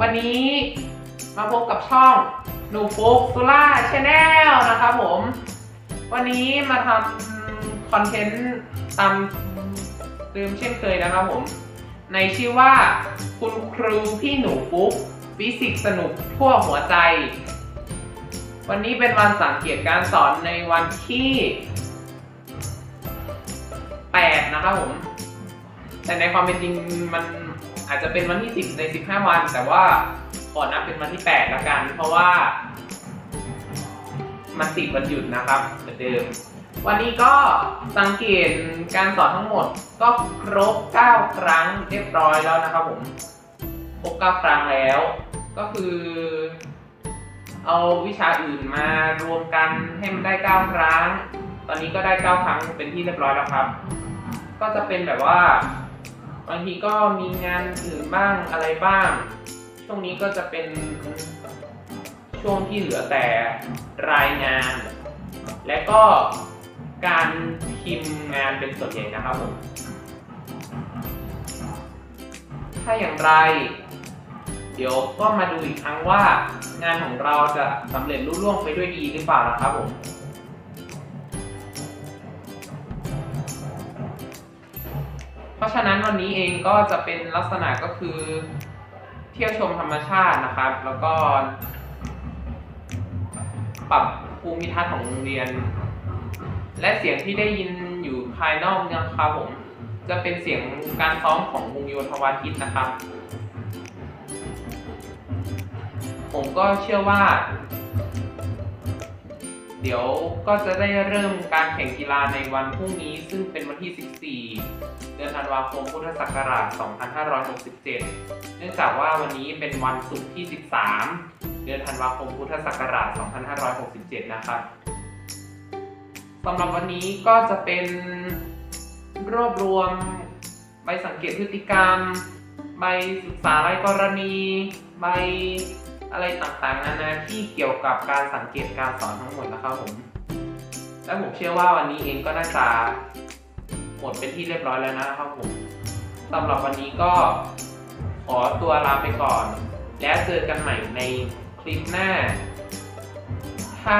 วันนี้มาพบกับช่องหนูฟุกสุล่าชาแนลนะครับผม วันนี้มาทำคอนเทนต์ตามเดิมเช่นเคยนะครับผม ในชื่อว่าคุณครูพี่หนูฟุกฟิสิกส์สนุกทั่วหัวใจ วันนี้เป็นวันสังเกตการสอนในวันที่ 8 นะครับผม แต่ในความเป็นจริงมัน อาจจะเป็นวันที่ 10 ใน 15 วัน แต่ว่าขอนับเป็นวันที่ 8 ละกัน เพราะว่า มันติดวันหยุดนะครับเหมือนเดิม วันนี้ก็สังเกตการสอนทั้งหมดก็ครบ 9 ครั้งเรียบร้อยแล้วนะครับผมครบ 9 ครั้งแล้ว ก็คือ เอาวิชาอื่นมารวมกันให้มันได้ 9 ครั้ง ตอนนี้ก็ได้ 9 ครั้งเป็นที่เรียบร้อยแล้วครับ ก็จะเป็นแบบว่า บางทีก็มีงานอื่นบ้างอะไรบ้าง ช่วงนี้ก็จะเป็นช่วงที่เหลือแต่รายงาน และก็การพิมพ์งานเป็นส่วนใหญ่นะครับผม ถ้าอย่างไร เดี๋ยวก็มาดูอีกครั้งว่างานของเราจะสำเร็จรุ่ล่วงไปด้วยดีหรือเปล่านะครับผม เพราะฉะนั้นวันนี้เองก็จะเป็นลักษณะก็คือเที่ยวชมธรรมชาตินะครับ แล้วก็ปรับภูมิทัศน์ของโรงเรียน และเสียงที่ได้ยินอยู่ภายนอกเนี่ยครับผมจะเป็นเสียงการซ้อมของวงโยธวาทิตนะครับ ผมก็เชื่อว่า เดี๋ยวก็จะได้เริ่มการแข่งกีฬาในวันพรุ่งนี้ ซึ่งเป็นวันที่ 14 เดือนธันวาคมพุทธศักราช 2567 เนื่องจากว่าวันนี้เป็นวันศุกร์ที่ 13 เดือนธันวาคมพุทธศักราช 2567 นะครับสำหรับวันนี้ก็จะเป็นรวบรวมใบสังเกตพฤติกรรม ใบศึกษารายกรณี ใบ อะไรต่างๆนานาที่เกี่ยวกับการสังเกตการสอนทั้งหมดนะครับผม และผมเชื่อว่าวันนี้เองก็น่าจะหมดเป็นที่เรียบร้อยแล้วนะครับผมสำหรับวันนี้ก็ขอตัวลาไปก่อน แล้วเจอกันใหม่ในคลิปหน้า ถ้า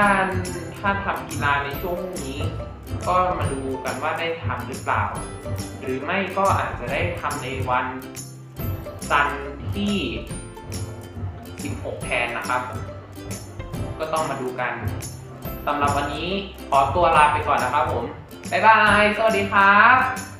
ถ้าทำกีฬาในช่วงนี้ ก็มาดูกันว่าได้ทำหรือเปล่า หรือไม่ก็อาจจะได้ทำในวันจันทร์ที่ 16 แทนนะครับ ก็ต้องมาดูกันสำหรับวันนี้ขอตัวลาไปก่อนนะครับผม บ๊ายบาย สวัสดีครับ